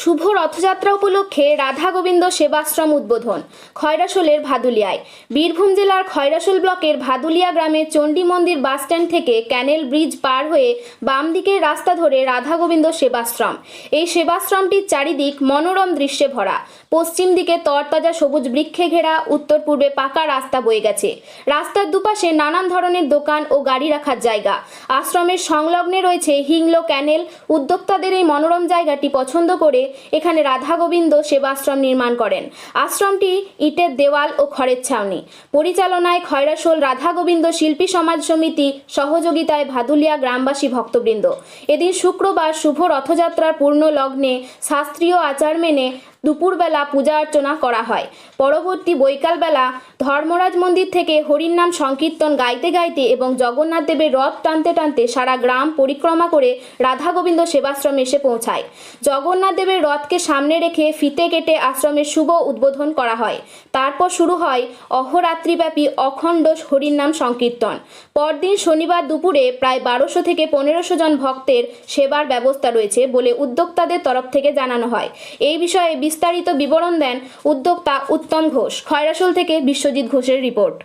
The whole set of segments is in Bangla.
শুভ রথযাত্রা উপলক্ষে রাধা গোবিন্দ সেবাশ্রম উদ্বোধন, খয়রাসোলের ভাদুলিয়ায়। বীরভূম জেলার খয়রাসোল ব্লকের ভাদুলিয়া গ্রামের চণ্ডী মন্দির বাসস্ট্যান্ড থেকে ক্যানেল ব্রিজ পার হয়ে বাম দিকের রাস্তা ধরে রাধা গোবিন্দ সেবাশ্রম। এই সেবাশ্রমটির চারিদিক মনোরম দৃশ্যে ভরা। পশ্চিম দিকে তরতাজা সবুজ বৃক্ষে ঘেরা, উত্তর পূর্বে পাকা রাস্তা বয়ে গেছে। রাস্তার দুপাশে নানান ধরনের দোকান ও গাড়ি রাখার জায়গা। আশ্রমের সংলগ্নে রয়েছে হিংলো ক্যানেল। উদ্যোক্তাদের এই মনোরম জায়গাটি পছন্দ করে এখানে রাধা গোবিন্দ সেবাশ্রম নির্মাণ করেন। আশ্রমটি ইটের দেওয়াল ও খড়ের ছাউনি। পরিচালনায় খয়রাসোল রাধা গোবিন্দ শিল্পী সমাজ সমিতি সহযোগিতায় ভাদুলিয়া গ্রামবাসী ভক্তবৃন্দ। এদিন শুক্রবার শুভ রথযাত্রার পূর্ণ লগ্নে শাস্ত্রীয় আচার মেনে দুপুরবেলা পূজা অর্চনা করা হয়। পরবর্তী বৈকালবেলা ধর্মরাজ মন্দির থেকে হরির নাম সংকীর্তন গাইতে গাইতে এবং জগন্নাথ দেবের রথ টানতে টানতে সারা গ্রাম পরিক্রমা করে রাধা গোবিন্দ সেবাশ্রমে এসে পৌঁছায়। জগন্নাথ দেবের রথকে সামনে রেখে ফিতে কেটে আশ্রমের শুভ উদ্বোধন করা হয়। তারপর শুরু হয় অহরাত্রিব্যাপী অখণ্ড হরির নাম সংকীর্তন। পরদিন শনিবার দুপুরে প্রায় বারোশো থেকে পনেরোশো জন ভক্তের সেবার ব্যবস্থা রয়েছে বলে উদ্যোক্তাদের তরফ থেকে জানানো হয়। এই বিষয়ে বিস্তারিত বিবরণ দেন উদ্যোক্তা উত্তম ঘোষ খয়রাসুল থেকে বিশ্বজিৎ ঘোষের রিপোর্ট।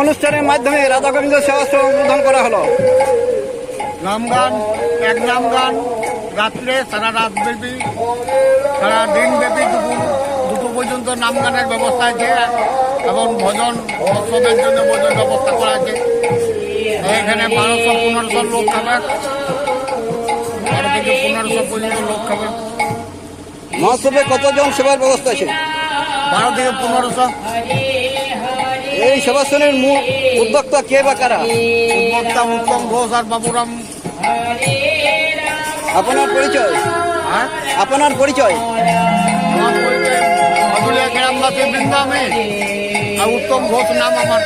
অনুষ্ঠানের মাধ্যমে রাধা গোবিন্দ সেবাশ্রম উদ্বোধন করা হলো। নাম গান এক নাম গান রাত্রে সারা রাত ব্যাপী সারা দিন ব্যাপী দুপুর দুটো পর্যন্ত নাম গানের ব্যবস্থা আছে এবং ভজন উৎসবের জন্য ভজন ব্যবস্থা করা আছে। এখানে বারোশো পনেরোশো লোক খাবে। বারো থেকে পনেরোশো পর্যন্ত লোক খাবে। মহোৎসবে কতজন সেবার ব্যবস্থা আছে? বারো থেকে পনেরোশো। এই মূল উদ্যোক্তা কে বা কারা? উদ্যোক্তা উত্তম ঘোষ আর বাবুরাম। আপনার পরিচয়? হ্যাঁ? আপনার পরিচয়? গ্রামবাসী আর উত্তম ঘোষ নাম আমার।